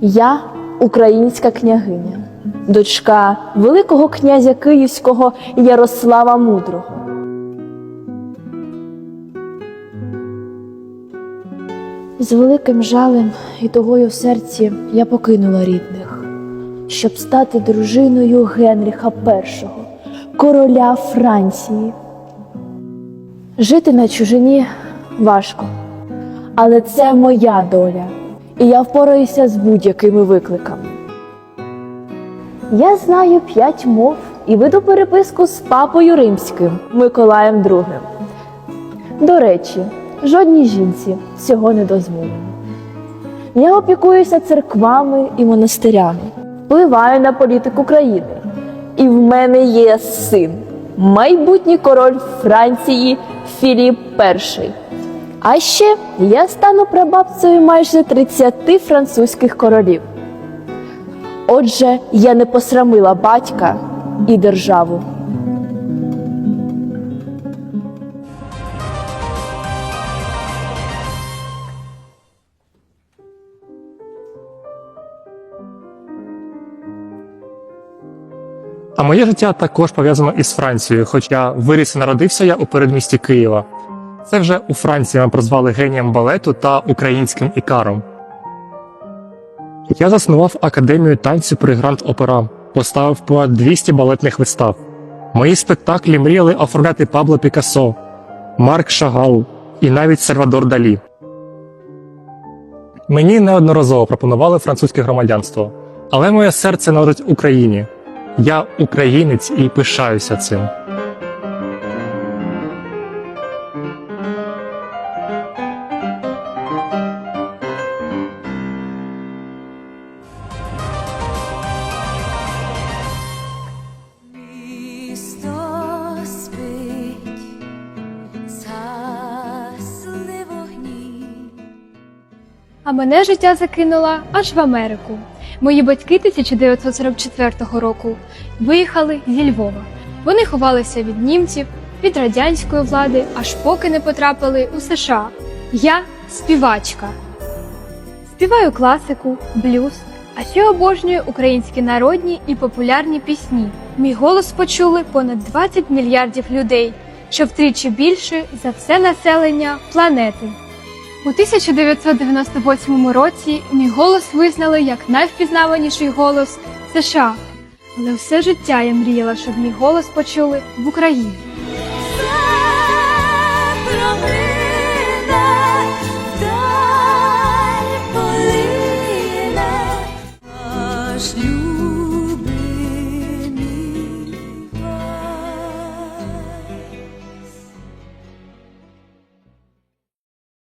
Я українська княгиня, дочка Великого князя Київського Ярослава Мудрого. З великим жалем і тугою в серці я покинула рідних, щоб стати дружиною Генріха І, короля Франції. Жити на чужині важко, але це моя доля, і я впораюся з будь-якими викликами. Я знаю п'ять мов і веду переписку з папою римським Миколаєм II. До речі, жодній жінці цього не дозволено. Я опікуюся церквами і монастирями, впливаю на політику країни. І в мене є син, майбутній король Франції Філіп І. А ще я стану прабабцею майже 30 французьких королів. Отже, я не посрамила батька і державу. А моє життя також пов'язано із Францією, хоча виріс і народився я у передмісті Києва. Це вже у Франції мене прозвали генієм балету та українським ікаром. Я заснував академію танцю при Гранд Опера, поставив понад 200 балетних вистав. Мої спектаклі мріяли оформляти Пабло Пікассо, Марк Шагал і навіть Сальвадор Далі. Мені неодноразово пропонували французьке громадянство, але моє серце належить Україні. Я українець і пишаюся цим. А мене життя закинуло аж в Америку. Мої батьки 1944 року виїхали зі Львова. Вони ховалися від німців, від радянської влади, аж поки не потрапили у США. Я співачка. Співаю класику, блюз, а ще обожнюю українські народні і популярні пісні. Мій голос почули понад 20 мільярдів людей, що втричі більше за все населення планети. У 1998 році мій голос визнали як найвпізнаваніший голос США. Але все життя я мріяла, щоб мій голос почули в Україні. Все